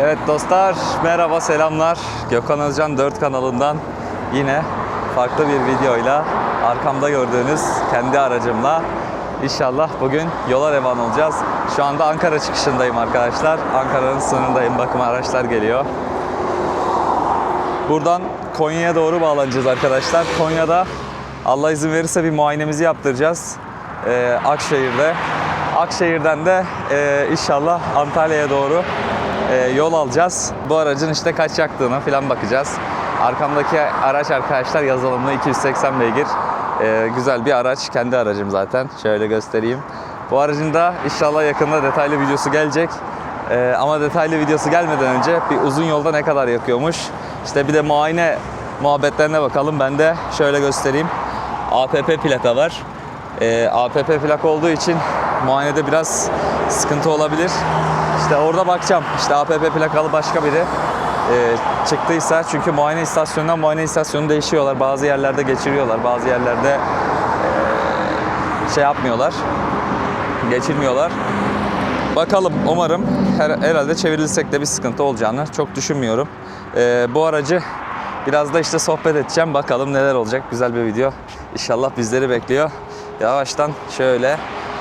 Evet dostlar merhaba selamlar. Gökhan Özcan 4 kanalından yine farklı bir videoyla arkamda gördüğünüz kendi aracımla inşallah bugün yola revan olacağız. Şu anda Ankara çıkışındayım arkadaşlar. Ankara'nın sınırındayım. Bakın araçlar geliyor. Buradan Konya'ya doğru bağlanacağız arkadaşlar. Konya'da Allah izin verirse bir muayenemizi yaptıracağız. Ee, Akşehir'de. Akşehir'den de e, inşallah Antalya'ya doğru yol alacağız. Bu aracın işte kaç yaktığına falan bakacağız. Arkamdaki araç arkadaşlar yazılımlı 280 beygir. E, güzel bir araç. Kendi aracım zaten. Şöyle göstereyim. Bu aracın da inşallah yakında detaylı videosu gelecek. E, ama detaylı videosu gelmeden önce bir uzun yolda ne kadar yakıyormuş. İşte bir de muayene muhabbetlerine bakalım. Ben de şöyle göstereyim. APP plaka var. E, APP plak olduğu için muayenede biraz sıkıntı olabilir. İşte orada bakacağım. İşte APP plakalı başka biri e, çıktıysa çünkü muayene istasyonundan muayene istasyonu değişiyorlar. Bazı yerlerde geçiriyorlar. Bazı yerlerde e, şey yapmıyorlar. Geçirmiyorlar. Bakalım umarım her, herhalde çevrilsek de bir sıkıntı olacağını çok düşünmüyorum. E, bu aracı biraz da işte sohbet edeceğim. Bakalım neler olacak. Güzel bir video. İnşallah bizleri bekliyor. Yavaştan şöyle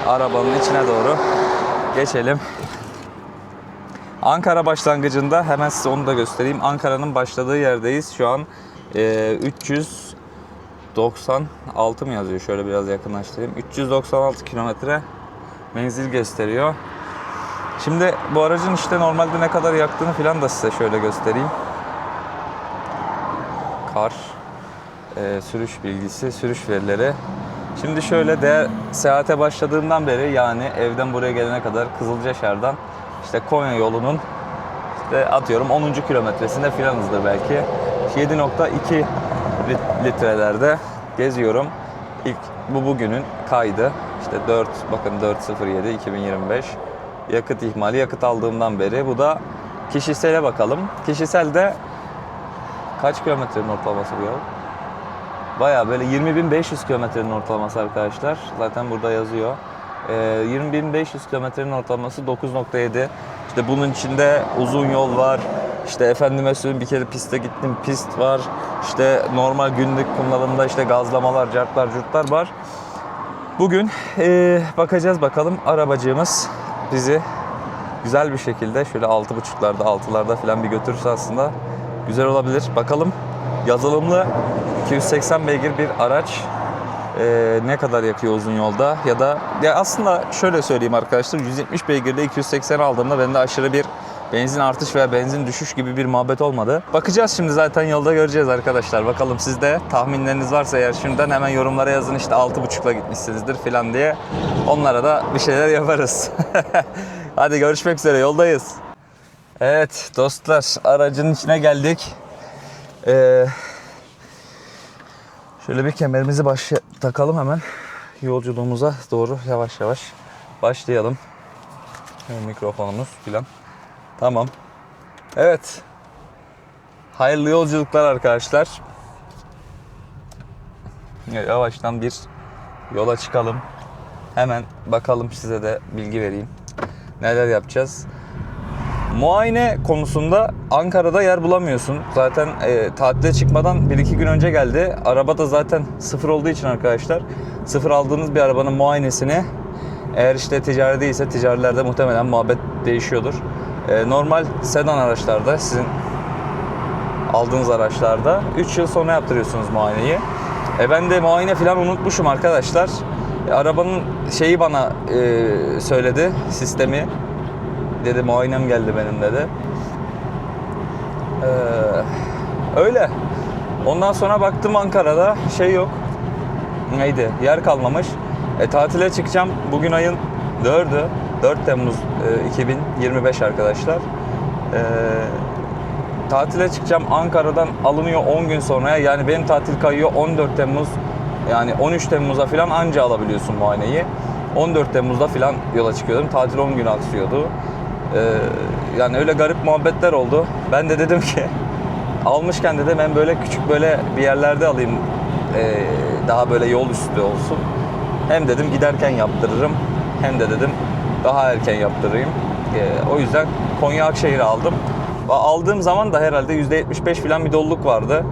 arabanın içine doğru geçelim. Ankara başlangıcında hemen size onu da göstereyim. Ankara'nın başladığı yerdeyiz. Şu an e, 396 mı yazıyor? Şöyle biraz yakınlaştırayım. 396 kilometre menzil gösteriyor. Şimdi bu aracın işte normalde ne kadar yaktığını falan da size şöyle göstereyim. Kar, e, sürüş bilgisi, sürüş verileri. Şimdi şöyle de seyahate başladığımdan beri yani evden buraya gelene kadar Kızılcaşar'dan işte Konya yolunun işte atıyorum 10. kilometresinde filanızdır belki. 7.2 lit- litrelerde geziyorum. İlk bu bugünün kaydı. İşte 4 bakın 407 2025 yakıt ihmali yakıt aldığımdan beri. Bu da kişisele bakalım. Kişiselde kaç kilometrenin ortalaması bu yol? Baya böyle 20.500 kilometrenin ortalaması arkadaşlar. Zaten burada yazıyor. Ee, 20.500 kilometrenin ortalaması 9.7. İşte bunun içinde uzun yol var. İşte efendime söyleyeyim bir kere piste gittim pist var. İşte normal günlük kullanımda işte gazlamalar, cartlar, curtlar var. Bugün ee, bakacağız bakalım arabacığımız bizi güzel bir şekilde şöyle 6.5'larda 6'larda falan bir götürürse aslında güzel olabilir. Bakalım yazılımlı 280 beygir bir araç e, ne kadar yakıyor uzun yolda ya da ya aslında şöyle söyleyeyim arkadaşlar 170 beygirde 280 aldığımda bende aşırı bir benzin artış veya benzin düşüş gibi bir muhabbet olmadı. Bakacağız şimdi zaten yolda göreceğiz arkadaşlar. Bakalım siz de tahminleriniz varsa eğer şimdiden hemen yorumlara yazın işte 6.5'la gitmişsinizdir falan diye. Onlara da bir şeyler yaparız. Hadi görüşmek üzere yoldayız. Evet dostlar aracın içine geldik. Ee, şöyle bir kemerimizi baş takalım hemen yolculuğumuza doğru yavaş yavaş başlayalım. Mikrofonumuz filan. Tamam. Evet. Hayırlı yolculuklar arkadaşlar. Yavaştan bir yola çıkalım. Hemen bakalım size de bilgi vereyim. Neler yapacağız? Muayene konusunda Ankara'da yer bulamıyorsun. Zaten e, tatile çıkmadan 1-2 gün önce geldi. Araba da zaten sıfır olduğu için arkadaşlar. Sıfır aldığınız bir arabanın muayenesini eğer işte ticari değilse ticarilerde muhtemelen muhabbet değişiyordur. E, normal sedan araçlarda sizin aldığınız araçlarda 3 yıl sonra yaptırıyorsunuz muayeneyi. E ben de muayene falan unutmuşum arkadaşlar. E, arabanın şeyi bana e, söyledi sistemi. Dedi muayenem geldi benim dedi. Ee, öyle. Ondan sonra baktım Ankara'da şey yok. Neydi? Yer kalmamış. E, tatile çıkacağım. Bugün ayın 4'ü. 4 Temmuz e, 2025 arkadaşlar. Ee, tatile çıkacağım. Ankara'dan alınıyor 10 gün sonraya. Yani benim tatil kayıyor 14 Temmuz. Yani 13 Temmuz'a falan anca alabiliyorsun muayeneyi. 14 Temmuz'da falan yola çıkıyordum. Tatil 10 gün aksıyordu. Ee, yani öyle garip muhabbetler oldu. Ben de dedim ki almışken dedim ben böyle küçük böyle bir yerlerde alayım. Ee, daha böyle yol üstü olsun. Hem dedim giderken yaptırırım. Hem de dedim daha erken yaptırayım. Ee, o yüzden Konya Akşehir'i aldım. Aldığım zaman da herhalde %75 falan bir doluluk vardı.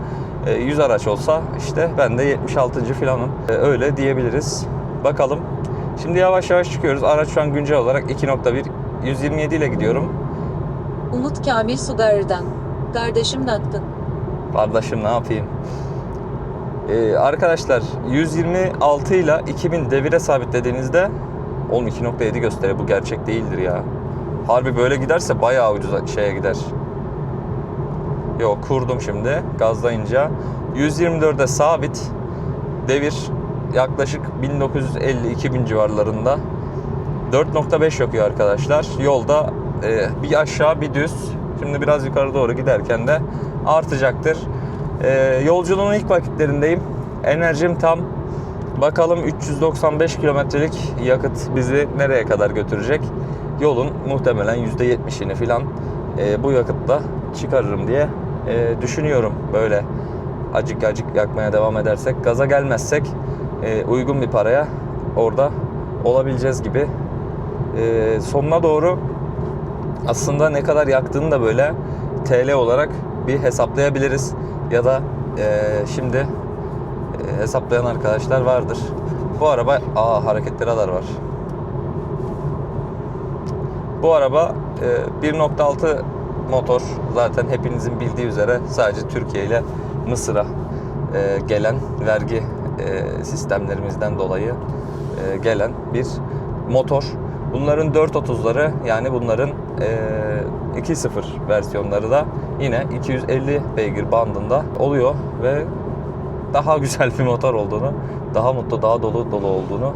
E, 100 araç olsa işte ben de 76. falanım. E, öyle diyebiliriz. Bakalım. Şimdi yavaş yavaş çıkıyoruz. Araç şu an güncel olarak 2.1 127 ile gidiyorum. Umut Kamil Sugar'dan. Kardeşim Dattın. Kardeşim ne yapayım? Ee, arkadaşlar 126 ile 2000 devire sabitlediğinizde oğlum 2.7 gösteriyor bu gerçek değildir ya. Harbi böyle giderse bayağı ucuz şeye gider. Yok kurdum şimdi gazlayınca 124'e sabit devir yaklaşık 1950-2000 civarlarında 4.5 yakıyor arkadaşlar. Yolda e, bir aşağı bir düz. Şimdi biraz yukarı doğru giderken de artacaktır. E, yolculuğun ilk vakitlerindeyim. Enerjim tam. Bakalım 395 kilometrelik yakıt bizi nereye kadar götürecek? Yolun muhtemelen %70'ini falan e, bu yakıtla çıkarırım diye e, düşünüyorum. Böyle acık acık yakmaya devam edersek, gaza gelmezsek e, uygun bir paraya orada olabileceğiz gibi. E, sonuna doğru aslında ne kadar yaktığını da böyle TL olarak bir hesaplayabiliriz. Ya da e, şimdi e, hesaplayan arkadaşlar vardır. Bu araba, aa hareketli radar var. Bu araba e, 1.6 motor zaten hepinizin bildiği üzere sadece Türkiye ile Mısır'a e, gelen vergi e, sistemlerimizden dolayı e, gelen bir motor. Bunların 430'ları yani bunların e, 2.0 versiyonları da yine 250 beygir bandında oluyor ve daha güzel bir motor olduğunu, daha mutlu, daha dolu dolu olduğunu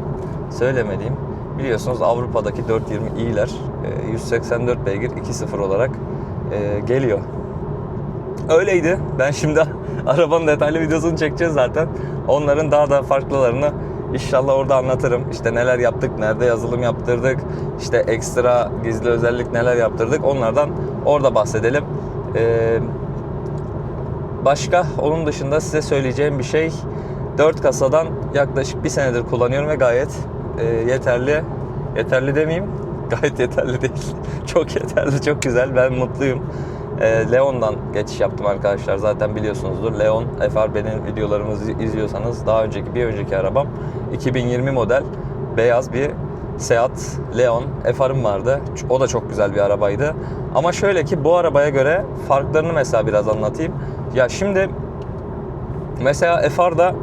söylemeliyim. Biliyorsunuz Avrupa'daki 420i'ler e, 184 beygir 2.0 olarak e, geliyor. Öyleydi. Ben şimdi arabanın detaylı videosunu çekeceğiz zaten. Onların daha da farklılarını inşallah orada anlatırım. İşte neler yaptık, nerede yazılım yaptırdık, işte ekstra gizli özellik neler yaptırdık. Onlardan orada bahsedelim. Ee, başka onun dışında size söyleyeceğim bir şey 4 kasadan yaklaşık bir senedir kullanıyorum ve gayet e, yeterli. Yeterli demeyeyim. Gayet yeterli değil. çok yeterli, çok güzel. Ben mutluyum. E, Leon'dan geçiş yaptım arkadaşlar. Zaten biliyorsunuzdur. Leon FRB'nin videolarımızı izliyorsanız daha önceki bir önceki arabam 2020 model beyaz bir Seat Leon FR'ım vardı. O da çok güzel bir arabaydı. Ama şöyle ki bu arabaya göre farklarını mesela biraz anlatayım. Ya şimdi mesela FR'da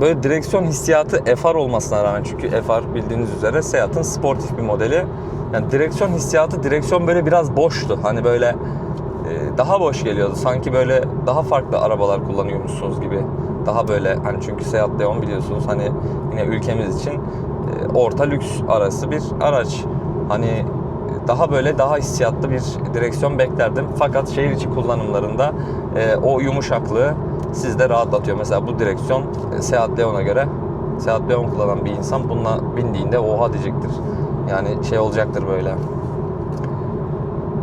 böyle direksiyon hissiyatı FR olmasına rağmen çünkü FR bildiğiniz üzere Seat'ın sportif bir modeli. Yani direksiyon hissiyatı direksiyon böyle biraz boştu. Hani böyle daha boş geliyordu. Sanki böyle daha farklı arabalar kullanıyormuşsunuz gibi. Daha böyle hani çünkü Seat Leon biliyorsunuz hani yine ülkemiz için e, orta lüks arası bir araç. Hani daha böyle daha hissiyatlı bir direksiyon beklerdim. Fakat şehir içi kullanımlarında e, o yumuşaklığı sizde rahatlatıyor. Mesela bu direksiyon e, Seat Leon'a göre Seat Leon kullanan bir insan bununla bindiğinde oha diyecektir. Yani şey olacaktır böyle.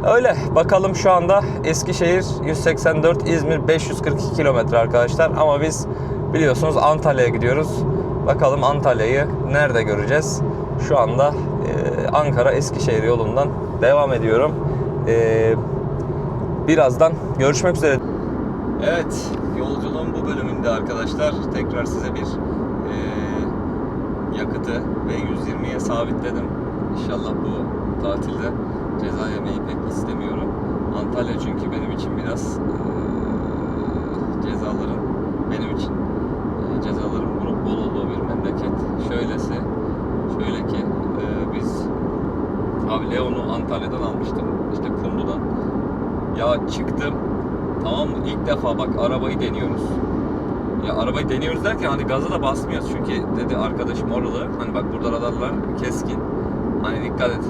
Öyle bakalım şu anda Eskişehir 184 İzmir 542 kilometre arkadaşlar ama biz biliyorsunuz Antalya'ya gidiyoruz. Bakalım Antalya'yı nerede göreceğiz? Şu anda e, Ankara Eskişehir yolundan devam ediyorum. E, birazdan görüşmek üzere. Evet yolculuğun bu bölümünde arkadaşlar tekrar size bir e, yakıtı ve 120'ye sabitledim. İnşallah bu tatilde ceza yemeyi pek istemiyorum. Antalya çünkü benim için biraz e, cezaların benim için e, cezaların bol olduğu bir memleket. Şöylesi, şöyle ki e, biz abi Leon'u Antalya'dan almıştım. işte Kumlu'dan. Ya çıktım. Tamam mı? İlk defa bak arabayı deniyoruz. Ya arabayı deniyoruz derken hani gaza da basmıyoruz çünkü dedi arkadaşım oralı. Hani bak burada radarlar keskin. Hani dikkat et.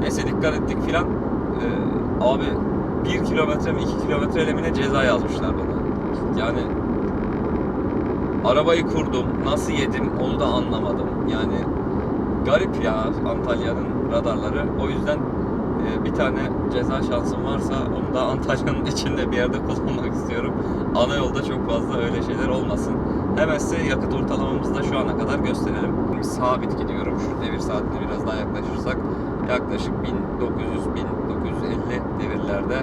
Neyse dikkat ettik filan. Ee, abi 1 kilometre mi 2 kilometre elemine ceza yazmışlar bana. Yani arabayı kurdum. Nasıl yedim onu da anlamadım. Yani garip ya Antalya'nın radarları. O yüzden e, bir tane ceza şansım varsa onu da Antalya'nın içinde bir yerde kullanmak istiyorum. Ana yolda çok fazla öyle şeyler olmasın. Hemen size yakıt ortalamamızı da şu ana kadar gösterelim. Sabit gidiyorum. Şu devir saatine biraz daha yaklaşırsak yaklaşık 1900-1950 devirlerde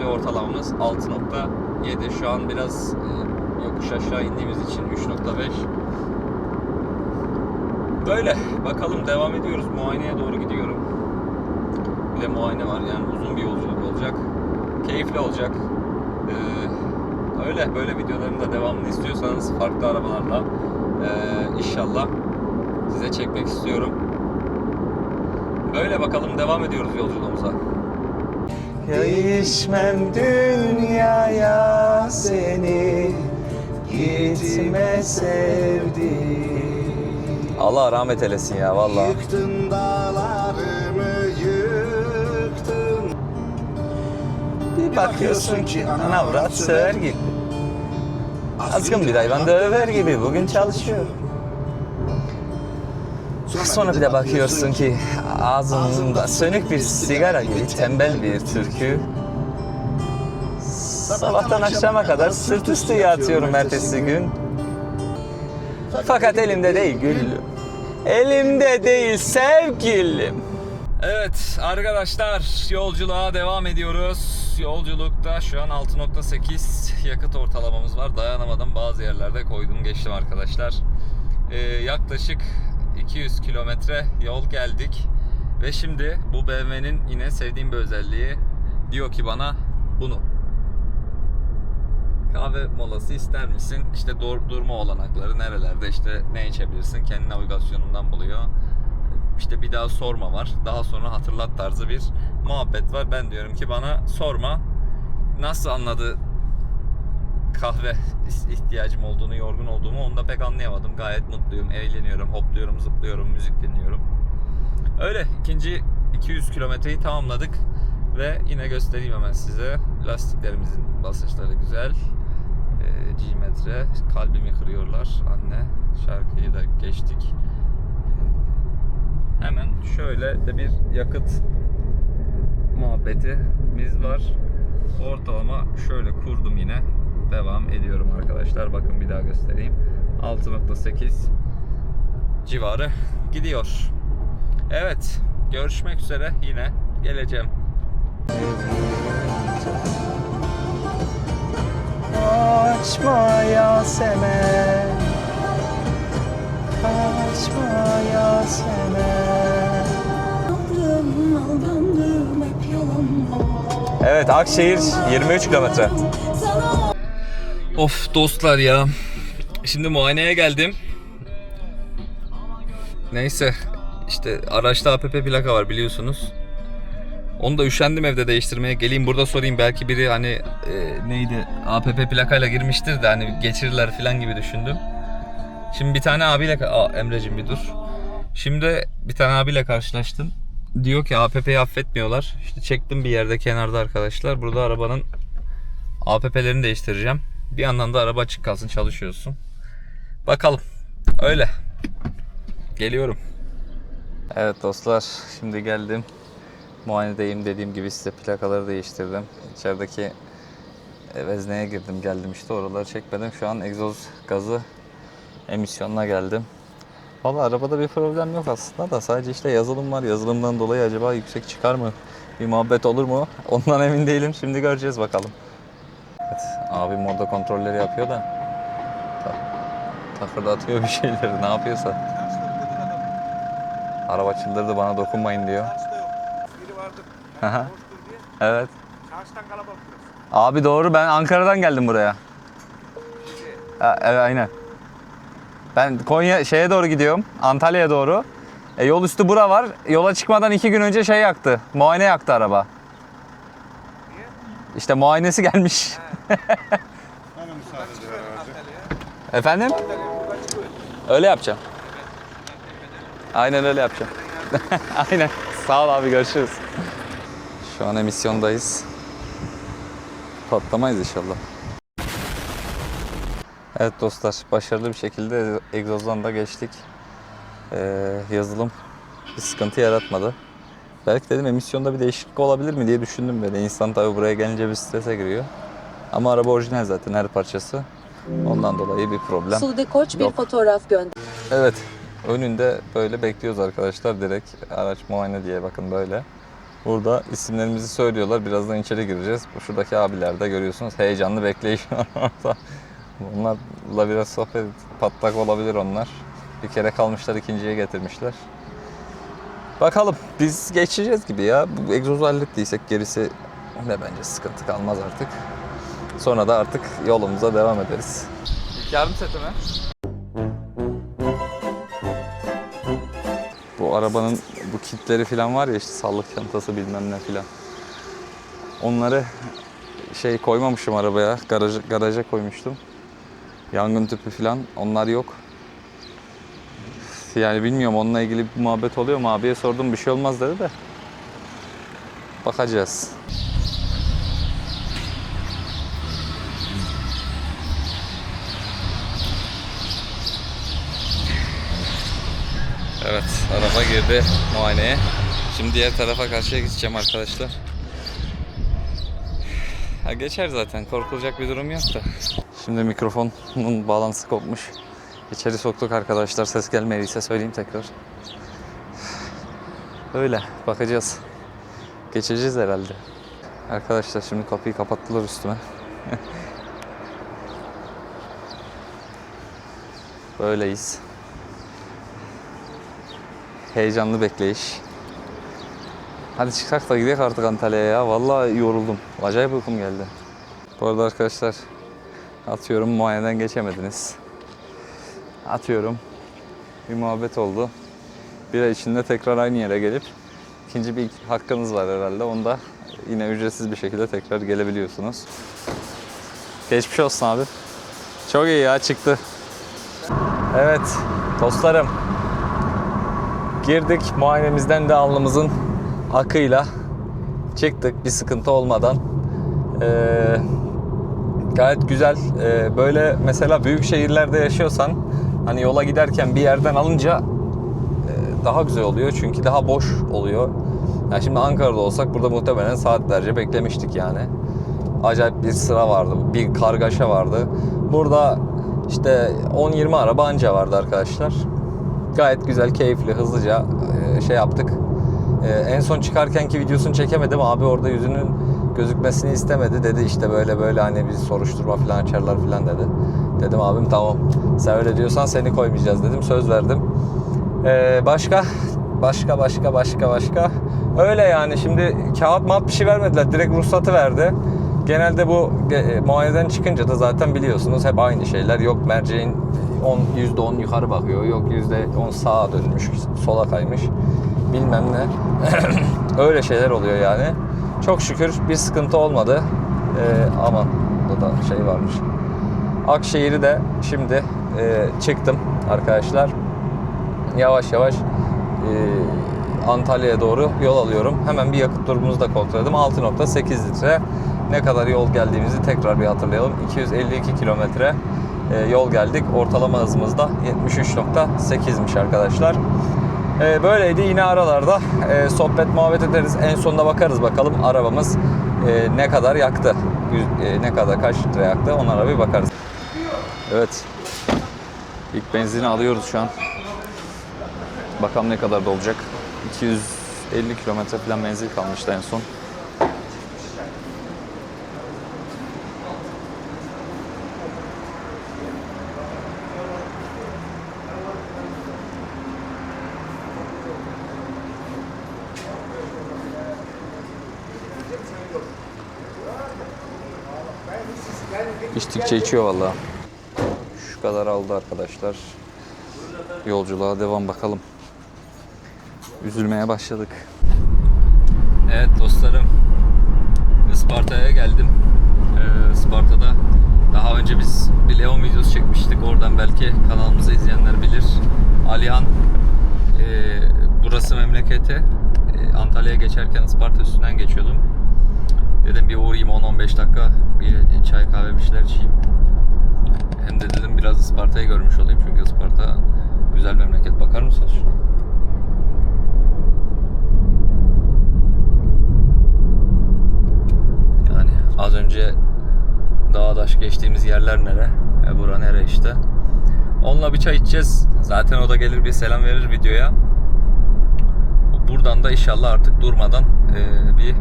ve ortalamamız 6.7. Şu an biraz e, yokuş aşağı indiğimiz için 3.5. Böyle. Bakalım devam ediyoruz. Muayeneye doğru gidiyorum. Bir de muayene var. Yani uzun bir yolculuk olacak. Keyifli olacak. Ee, öyle. Böyle videoların da devamını istiyorsanız farklı arabalarla ee, inşallah size çekmek istiyorum. Böyle bakalım devam ediyoruz yolculuğumuza. Değişmem dünyaya seni Gitme sevdim Allah rahmet eylesin ya vallahi. Yıktın dağlarımı yıktın Bir bakıyorsun ki ana avrat söver gibi. Azgın bir hayvan döver gibi bugün çalışıyor. Sonra bir de bakıyorsun ki ağzında sönük bir sigara gibi tembel bir türkü. Sabahtan akşama kadar sırt üstü yatıyorum ertesi gün. Fakat elimde değil gülüm. Elimde değil sevgilim. Evet arkadaşlar yolculuğa devam ediyoruz. Yolculukta şu an 6.8 yakıt ortalamamız var. Dayanamadan bazı yerlerde koydum geçtim arkadaşlar. Ee, yaklaşık 200 kilometre yol geldik. Ve şimdi bu BMW'nin yine sevdiğim bir özelliği diyor ki bana bunu kahve molası ister misin? İşte dur- durma olanakları nerelerde işte ne içebilirsin kendi navigasyonundan buluyor. İşte bir daha sorma var. Daha sonra hatırlat tarzı bir muhabbet var. Ben diyorum ki bana sorma. Nasıl anladı kahve ihtiyacım olduğunu, yorgun olduğumu onu da pek anlayamadım. Gayet mutluyum, eğleniyorum, hopluyorum, zıplıyorum, müzik dinliyorum. Öyle ikinci 200 kilometreyi tamamladık ve yine göstereyim hemen size. Lastiklerimizin basınçları güzel. Ee, G metre kalbimi kırıyorlar anne. Şarkıyı da geçtik. Ee, hemen şöyle de bir yakıt muhabbetimiz var. Ortalama şöyle kurdum yine. Devam ediyorum arkadaşlar. Bakın bir daha göstereyim. 6.8 civarı gidiyor. Evet. Görüşmek üzere yine geleceğim. Açma Yasemen Açma Yasemen Aldandım, aldandım hep yalanlar. Evet Akşehir 23 kilometre. Of dostlar ya. Şimdi muayeneye geldim. Neyse işte araçta APP plaka var biliyorsunuz. Onu da üşendim evde değiştirmeye. Geleyim burada sorayım belki biri hani e, neydi APP plakayla girmiştir de hani geçirirler falan gibi düşündüm. Şimdi bir tane abiyle Aa, Emre'cim bir dur. Şimdi bir tane abiyle karşılaştım. Diyor ki APP'yi affetmiyorlar. İşte çektim bir yerde kenarda arkadaşlar. Burada arabanın APP'lerini değiştireceğim. Bir yandan da araba açık kalsın çalışıyorsun. Bakalım. Öyle. Geliyorum. Evet dostlar şimdi geldim. Muayenedeyim dediğim gibi size plakaları değiştirdim. İçerideki e, vezneye girdim geldim işte oraları çekmedim. Şu an egzoz gazı emisyonuna geldim. Valla arabada bir problem yok aslında da sadece işte yazılım var. Yazılımdan dolayı acaba yüksek çıkar mı? Bir muhabbet olur mu? Ondan emin değilim. Şimdi göreceğiz bakalım. Evet, abim orada kontrolleri yapıyor da ta- takırdatıyor bir şeyleri ne yapıyorsa. Araba çıldırdı bana dokunmayın diyor. Evet. Abi doğru ben Ankara'dan geldim buraya. Evet aynen. Ben Konya şeye doğru gidiyorum. Antalya'ya doğru. E, yol üstü bura var. Yola çıkmadan iki gün önce şey yaktı. Muayene yaktı araba. Niye? İşte muayenesi gelmiş. Efendim? Öyle yapacağım. Aynen öyle yapacağım. Aynen. Sağ ol abi görüşürüz. Şu an emisyondayız. Patlamayız inşallah. Evet dostlar başarılı bir şekilde egzozdan da geçtik. Ee, yazılım bir sıkıntı yaratmadı. Belki dedim emisyonda bir değişiklik olabilir mi diye düşündüm böyle. İnsan tabii buraya gelince bir strese giriyor. Ama araba orijinal zaten her parçası. Ondan dolayı bir problem. Sude Koç bir Yok. fotoğraf gönder. Evet. Önünde böyle bekliyoruz arkadaşlar direkt araç muayene diye bakın böyle. Burada isimlerimizi söylüyorlar. Birazdan içeri gireceğiz. Şuradaki abiler de görüyorsunuz. Heyecanlı bekleyiş orada. Bunlarla biraz sohbet patlak olabilir onlar. Bir kere kalmışlar ikinciye getirmişler. Bakalım biz geçeceğiz gibi ya. Bu egzozu hallettiysek gerisi de bence sıkıntı kalmaz artık. Sonra da artık yolumuza devam ederiz. Yardım seti mi? Arabanın bu kitleri falan var ya işte sağlık çantası bilmem ne falan. Onları şey koymamışım arabaya. Garaja, garaja koymuştum. Yangın tüpü falan onlar yok. Yani bilmiyorum onunla ilgili bir muhabbet oluyor mu? Abiye sordum bir şey olmaz dedi de. Bakacağız. Evet, araba girdi muayeneye. Şimdi diğer tarafa karşıya gideceğim arkadaşlar. Ha geçer zaten, korkulacak bir durum yok da. Şimdi mikrofonun bağlantısı kopmuş. İçeri soktuk arkadaşlar, ses gelmediyse söyleyeyim tekrar. Öyle, bakacağız. Geçeceğiz herhalde. Arkadaşlar şimdi kapıyı kapattılar üstüme. Böyleyiz. Heyecanlı bekleyiş. Hadi çıksak da gidelim artık Antalya'ya ya. Vallahi yoruldum. Acayip uykum geldi. Bu arada arkadaşlar atıyorum muayeneden geçemediniz. Atıyorum. Bir muhabbet oldu. Bir ay içinde tekrar aynı yere gelip ikinci bir hakkınız var herhalde. Onda yine ücretsiz bir şekilde tekrar gelebiliyorsunuz. Geçmiş olsun abi. Çok iyi ya çıktı. Evet dostlarım. Girdik muayenemizden de alnımızın akıyla çıktık bir sıkıntı olmadan. Ee, gayet güzel. Ee, böyle mesela büyük şehirlerde yaşıyorsan hani yola giderken bir yerden alınca e, daha güzel oluyor çünkü daha boş oluyor. Yani şimdi Ankara'da olsak burada muhtemelen saatlerce beklemiştik yani. Acayip bir sıra vardı, bir kargaşa vardı. Burada işte 10-20 araba anca vardı arkadaşlar. Gayet güzel, keyifli, hızlıca e, şey yaptık. E, en son çıkarkenki videosunu çekemedim. Abi orada yüzünün gözükmesini istemedi. Dedi işte böyle böyle hani bir soruşturma falan açarlar falan dedi. Dedim abim tamam. Sen öyle diyorsan seni koymayacağız dedim. Söz verdim. E, başka? Başka başka başka başka. Öyle yani şimdi kağıt mat bir şey vermediler. Direkt ruhsatı verdi. Genelde bu e, muayeneden çıkınca da zaten biliyorsunuz hep aynı şeyler. Yok merceğin 10 %10 yukarı bakıyor. Yok %10 sağa dönmüş, sola kaymış. Bilmem ne. Öyle şeyler oluyor yani. Çok şükür bir sıkıntı olmadı. Ee, aman burada da şey varmış. Akşehir'i de şimdi e, çıktım arkadaşlar. Yavaş yavaş e, Antalya'ya doğru yol alıyorum. Hemen bir yakıt durumumuzu da kontrol edelim. 6.8 litre. Ne kadar yol geldiğimizi tekrar bir hatırlayalım. 252 kilometre yol geldik. Ortalama hızımız da 73.8'miş arkadaşlar. E, böyleydi. Yine aralarda e, sohbet muhabbet ederiz. En sonunda bakarız bakalım arabamız e, ne kadar yaktı. E, ne kadar kaç litre yaktı onlara bir bakarız. Evet. İlk benzini alıyoruz şu an. Bakalım ne kadar da olacak. 250 kilometre falan menzil kalmıştı en son. İçtikçe içiyor vallahi. Şu kadar aldı arkadaşlar. Yolculuğa devam bakalım. Üzülmeye başladık. Evet dostlarım. Isparta'ya geldim. Ee, Isparta'da daha önce biz bir Leon videosu çekmiştik. Oradan belki kanalımızı izleyenler bilir. Alihan e, burası memleketi. E, Antalya'ya geçerken Isparta üstünden geçiyordum. Dedim bir uğrayayım 10-15 dakika bir çay kahve bir şeyler içeyim. Hem de dedim biraz Isparta'yı görmüş olayım çünkü Isparta güzel memleket. Bakar mısınız şuna? Yani az önce Dağdaş geçtiğimiz yerler nere? E bura nere işte? Onunla bir çay içeceğiz. Zaten o da gelir bir selam verir videoya. Burada Buradan da inşallah artık durmadan eee, bir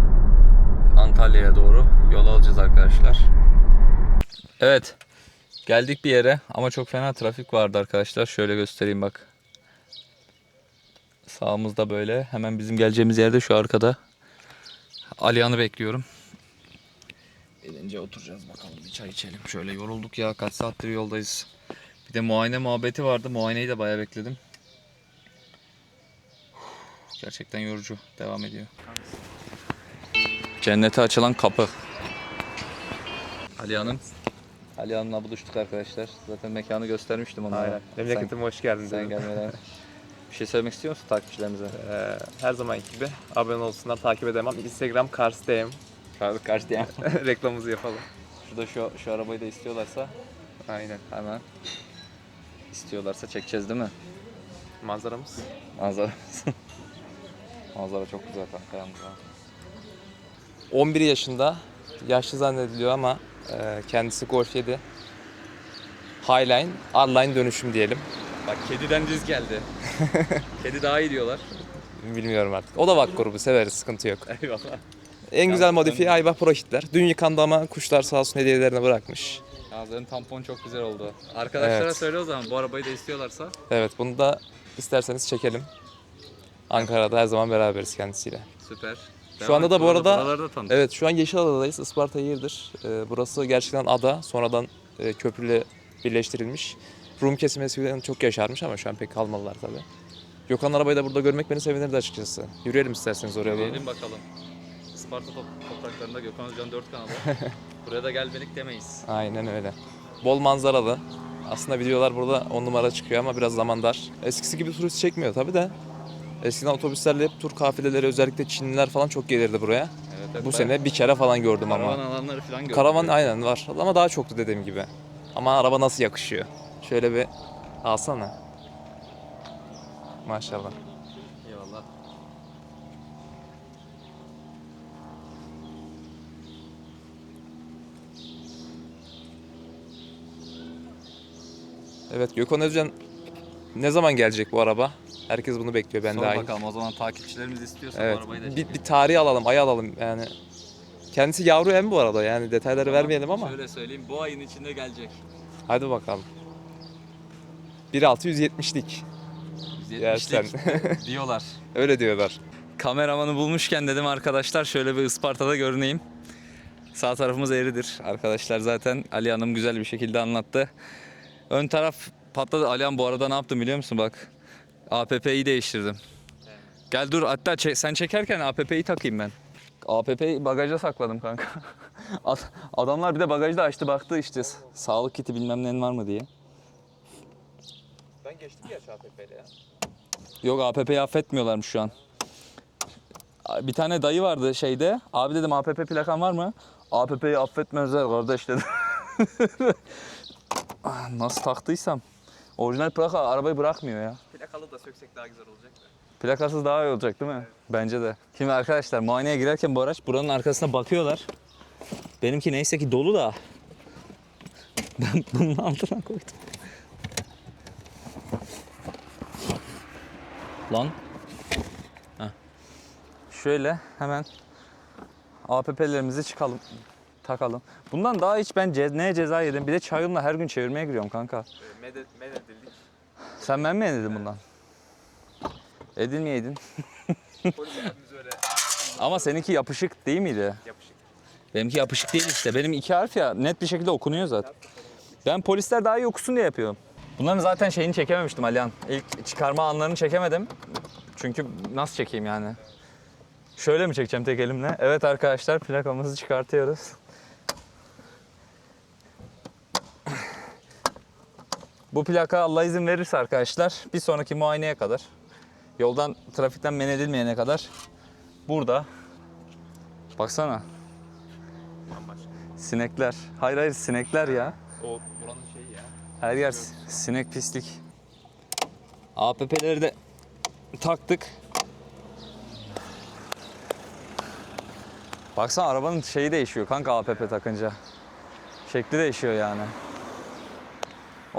Antalya'ya doğru yol alacağız arkadaşlar. Evet. Geldik bir yere ama çok fena trafik vardı arkadaşlar. Şöyle göstereyim bak. Sağımızda böyle. Hemen bizim geleceğimiz yerde şu arkada. Aliyan'ı bekliyorum. Gelince oturacağız bakalım bir çay içelim. Şöyle yorulduk ya kaç saattir yoldayız. Bir de muayene muhabbeti vardı. Muayeneyi de bayağı bekledim. Gerçekten yorucu. Devam ediyor. Cennete açılan kapı. Ali Hanım. Ali Hanım'la buluştuk arkadaşlar. Zaten mekanı göstermiştim onlara. Aynen. Memleketim hoş geldin. Sen, sen dedim. gelmeden. Bir şey söylemek istiyor musun takipçilerimize? Ee, her zamanki gibi abone olsunlar, takip edemem. Instagram Kars'tayım. Karşı karşıya. Reklamımızı yapalım. Şurada şu, şu arabayı da istiyorlarsa Aynen. hemen istiyorlarsa çekeceğiz değil mi? Manzaramız. Manzara. Manzara çok güzel kanka yalnız ha. 11 yaşında. Yaşlı zannediliyor ama e, kendisi Golf 7. Highline, R-Line dönüşüm diyelim. Bak kediden düz geldi. Kedi daha iyi diyorlar. Bilmiyorum artık. O da VAK grubu severiz, sıkıntı yok. Eyvallah. En güzel modifiye Ayva Pro Hitler. Dün yıkandı ama kuşlar sağ olsun hediyelerini bırakmış. Ağzının tampon çok güzel oldu. Arkadaşlara Evet. söyle o zaman bu arabayı da istiyorlarsa. Evet bunu da isterseniz çekelim. Ankara'da her zaman beraberiz kendisiyle. Süper. Şu anda da bu arada-. Evet şu an Yeşilada'dayız. Isparta Yeğirdir. Ee, burası gerçekten ada. Sonradan e, köprüyle birleştirilmiş. Rum kesimi eskiden çok yaşarmış ama şu an pek kalmadılar tabii. Gökhan arabayı da burada görmek beni sevinirdi açıkçası. Yürüyelim isterseniz oraya doğru. Bakalım. Isparta top- topraklarında Gökhan Özcan 4 kanalı. Buraya da gelmedik demeyiz. Aynen öyle. Bol manzaralı. Aslında videolar burada 10 numara çıkıyor ama biraz zaman dar. Eskisi gibi turist çekmiyor tabii de. Eskiden otobüslerle hep tur kafileleri özellikle Çinliler falan çok gelirdi buraya. Evet, evet, Bu ben sene bir kere falan gördüm ama. Karavan alanları falan gördüm. Karavan aynen var ama daha çoktu dediğim gibi. Ama araba nasıl yakışıyor. Şöyle bir alsana. Maşallah. Eyvallah. Evet Gökhan Özcan ne zaman gelecek bu araba? Herkes bunu bekliyor ben Sor dahil. bakalım o zaman takipçilerimiz istiyorsa Evet. bu arabayı da Bir, bir tarihi alalım, ay alalım yani. Kendisi yavru em bu arada yani detayları vermeyelim ama. Şöyle söyleyeyim bu ayın içinde gelecek. Hadi bakalım. 1.670'lik. Yersen. 170'lik diyorlar. Öyle diyorlar. Kameramanı bulmuşken dedim arkadaşlar şöyle bir Isparta'da görüneyim. Sağ tarafımız eğridir. Arkadaşlar zaten Ali Hanım güzel bir şekilde anlattı. Ön taraf patladı. Ali Hanım bu arada ne yaptım biliyor musun bak. APP'yi değiştirdim. Gel dur hatta çe- sen çekerken APP'yi takayım ben. APP'yi bagajda sakladım kanka. Ad- Adamlar bir de bagajda açtı baktı işte sağlık kiti bilmem ne var mı diye. Ben geçtim ya APP'yle ya. Yok APP'yi affetmiyorlarmış şu an. Bir tane dayı vardı şeyde. Abi dedim APP plakan var mı? APP'yi affetmezler kardeş dedi. Ah, Nasıl taktıysam. Orijinal plaka arabayı bırakmıyor ya. Plakalı da söksek daha güzel olacak da. Plakasız daha iyi olacak değil mi? Bence de. Şimdi arkadaşlar muayeneye girerken bu araç buranın arkasına bakıyorlar. Benimki neyse ki dolu da. Ben bunun altına koydum. Lan. Heh. Şöyle hemen APP'lerimizi çıkalım. Takalım. Bundan daha hiç ben ce- ne ceza yedim. Bir de çayımla her gün çevirmeye giriyorum kanka. Medet, mededildik. Sen ben mi edildin bundan? Edilmeyeydin. Polis abimiz öyle Ama seninki yapışık değil miydi? yapışık. Benimki yapışık değil işte. Benim iki harf ya net bir şekilde okunuyor zaten. Ben polisler daha iyi okusun diye yapıyorum. Bunların zaten şeyini çekememiştim Alihan. İlk çıkarma anlarını çekemedim. Çünkü nasıl çekeyim yani? Şöyle mi çekeceğim tek elimle? Evet arkadaşlar plakamızı çıkartıyoruz. Bu plaka Allah izin verirse arkadaşlar bir sonraki muayeneye kadar yoldan trafikten men edilmeyene kadar burada baksana Sinekler. Hayır hayır sinekler ya. O buranın şeyi ya. Her yer sinek pislik. APP'leri de taktık. Baksana arabanın şeyi değişiyor kanka APP takınca. Şekli değişiyor yani.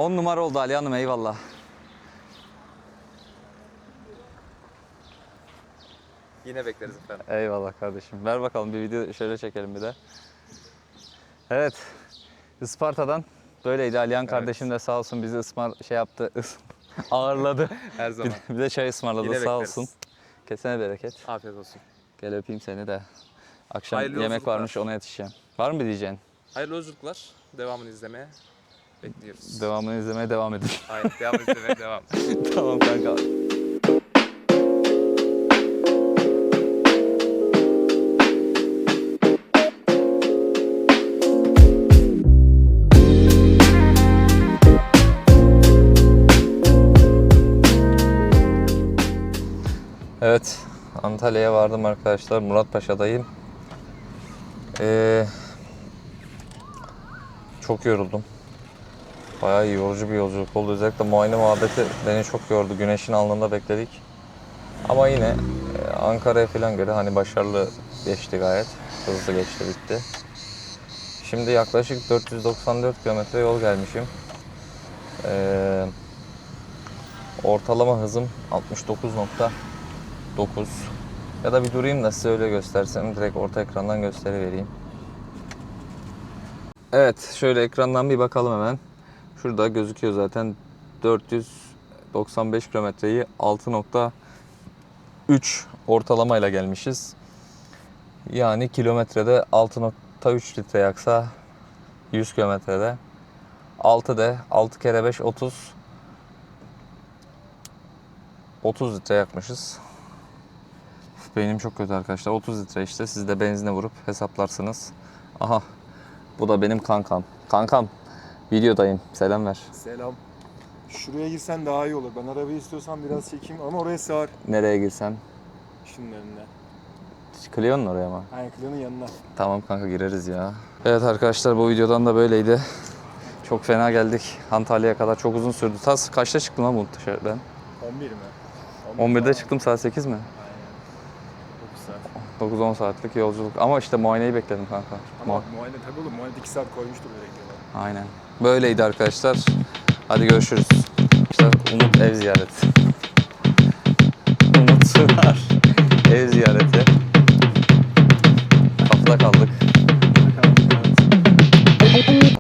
10 numara oldu Ali Hanım eyvallah. Yine bekleriz efendim. Eyvallah kardeşim. Ver bakalım bir video şöyle çekelim bir de. Evet. Isparta'dan böyleydi. Alihan kardeşim de sağ olsun bizi ısmar şey yaptı. ağırladı. Her zaman. Bir de çay ısmarladı Yine sağ bekleriz. olsun. Kesene bereket. Afiyet olsun. Gel öpeyim seni de. Akşam Hayırlı yemek varmış ona yetişeceğim. Var mı diyeceğin? Hayırlı yolculuklar. Devamını izlemeye bekliyoruz. Devamını izlemeye devam edin. Aynen. Devamını izlemeye devam. tamam kanka. Evet, Antalya'ya vardım arkadaşlar. Muratpaşa'dayım. Ee, çok yoruldum. Bayağı yorucu bir yolculuk oldu. Özellikle muayene muhabbeti beni çok yordu. Güneşin alnında bekledik. Ama yine e, Ankara'ya falan göre hani başarılı geçti gayet. Hızlı geçti bitti. Şimdi yaklaşık 494 kilometre yol gelmişim. Ee, ortalama hızım 69.9 ya da bir durayım da size öyle göstersem direkt orta ekrandan gösterivereyim. Evet şöyle ekrandan bir bakalım hemen. Şurada gözüküyor zaten 495 kilometreyi 6.3 ortalamayla gelmişiz. Yani kilometrede 6.3 litre yaksa 100 kilometrede 6 de 6 kere 5 30 30 litre yakmışız. Beynim çok kötü arkadaşlar. 30 litre işte. Siz de benzine vurup hesaplarsınız. Aha. Bu da benim kankam. Kankam. Videodayım. Selam ver. Selam. Şuraya girsen daha iyi olur. Ben arabayı istiyorsan biraz çekeyim ama oraya sığar. Nereye girsem? Şunun önüne. Clio'nun oraya mı? Aynen Clio'nun yanına. Tamam kanka gireriz ya. Evet arkadaşlar bu videodan da böyleydi. Çok fena geldik Antalya'ya kadar. Çok uzun sürdü. Tas kaçta çıktım lan bu dışarıdan? 11 mi? 11'de falan. çıktım saat 8 mi? Aynen. 9 saat. 9-10 saatlik yolculuk. Ama işte muayeneyi bekledim kanka. Ama Mu- muayene tabii oğlum. Muayene 2 saat koymuştur direkt. Aynen. Böyleydi arkadaşlar. Hadi görüşürüz. İşte Umut ev ziyareti. Umut Sınar ev ziyareti. Kafla kaldık.